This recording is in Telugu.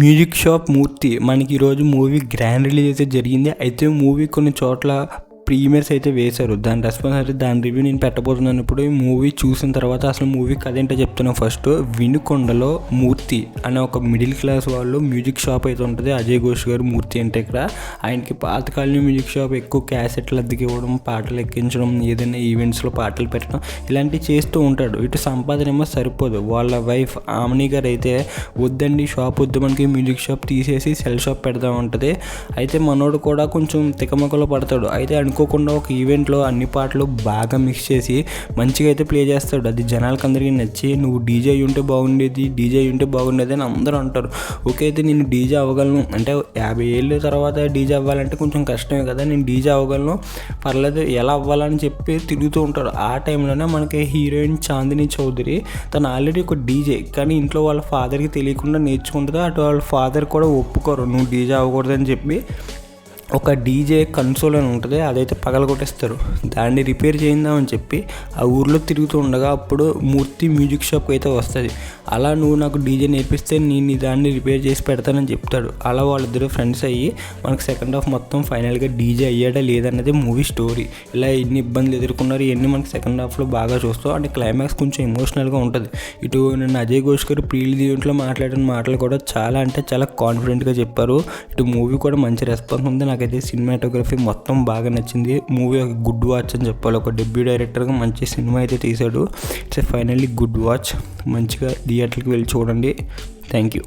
మ్యూజిక్ షాప్ మూర్తి. మనకి ఈరోజు మూవీ గ్రాండ్ రిలీజ్ అయితే జరిగింది. అయితే మూవీ కొన్ని చోట్ల ప్రీమియర్స్ అయితే వేశారు. దాని రెస్పాన్స్ అయితే దాని రివ్యూ నేను పెట్టబోతున్నాను. ఇప్పుడు ఈ మూవీ చూసిన తర్వాత అసలు మూవీ కథ ఏంటో చెప్తున్నాను. ఫస్ట్ వినుకొండలో మూర్తి అనే ఒక మిడిల్ క్లాస్ వాళ్ళు మ్యూజిక్ షాప్ అయితే ఉంటుంది. అజయ్ ఘోష్ గారు మూర్తి అంటే ఇక్కడ. ఆయనకి పాతకాలం మ్యూజిక్ షాప్ ఎక్కువ క్యాసెట్లు అద్దెకి ఇవ్వడం పాటలు ఎక్కించడం ఏదైనా ఈవెంట్స్లో పాటలు పెట్టడం ఇలాంటివి చేస్తూ ఉంటాడు. ఇటు సంపాదన ఏమో సరిపోదు. వాళ్ళ వైఫ్ ఆమెని గారు అయితే వద్దండి షాప్ వద్దు మనకి మ్యూజిక్ షాప్ తీసేసి సెల్ షాప్ పెడదాం ఉంటుంది అయితే మనోడు కూడా కొంచెం తికమకలో పడతాడు. అయితే అనుకోకుండా ఒక ఈవెంట్లో అన్ని పాటలు బాగా మిక్స్ చేసి మంచిగా అయితే ప్లే చేస్తాడు. అది జనాలకు అందరికీ నచ్చి నువ్వు డీజే ఉంటే బాగుండేది డీజే ఉంటే బాగుండేది అని అందరూ అంటారు. ఓకే అయితే నేను డీజే అవ్వగలను. అంటే యాభై ఏళ్ళ తర్వాత డీజే అవ్వాలంటే కొంచెం కష్టమే కదా. నేను డీజే అవ్వగలను. పర్లేదు ఎలా అవ్వాలని చెప్పి తిరుగుతూ ఉంటారు ఆ టైంలోనే మనకి హీరోయిన్ చాందిని చౌదరి తను ఆల్రెడీ ఒక డీజే కానీ ఇంట్లో వాళ్ళ ఫాదర్కి తెలియకుండా నేర్చుకుంటుందో. అటు వాళ్ళ ఫాదర్ కూడా ఒప్పుకోరు నువ్వు డీజే అవ్వకూడదని చెప్పి ఒక డీజే కన్సోల్ అని ఉంటుంది అదైతే పగలగొట్టేస్తారు. దాన్ని రిపేర్ చేయిందామని చెప్పి ఆ ఊర్లో తిరుగుతూ ఉండగా అప్పుడు మూర్తి మ్యూజిక్ షాప్కి అయితే వస్తుంది. అలా నువ్వు నాకు డీజే నేర్పిస్తే నేను దాన్ని రిపేర్ చేసి పెడతానని చెప్తాడు. అలా వాళ్ళిద్దరు ఫ్రెండ్స్ అయ్యి మనకు సెకండ్ హాఫ్ మొత్తం ఫైనల్గా డీజే అయ్యాడా లేదన్నది మూవీ స్టోరీ. ఇలా ఎన్ని ఇబ్బందులు ఎదుర్కొన్నారు ఇవన్నీ మనకి సెకండ్ హాఫ్లో బాగా చూస్తాం అంటే క్లైమాక్స్ కొంచెం ఎమోషనల్గా ఉంటుంది. ఇటు నేను అజయ్ ఘోష్ గారు ప్రీల్ దీంట్లో మాట్లాడిన మాటలు కూడా చాలా అంటే చాలా కాన్ఫిడెంట్గా చెప్పారు. ఇటు మూవీ కూడా మంచి రెస్పాన్స్ ఉంది. నాకైతే సినిమాటోగ్రఫీ మొత్తం బాగా నచ్చింది. మూవీ ఒక గుడ్ వాచ్ అని చెప్పాలి. ఒక డెబ్యూ డైరెక్టర్గా మంచి సినిమా అయితే తీశాడు. It's finally good watch. మంచిగా థియేటర్కి వెళ్ళి చూడండి. Thank you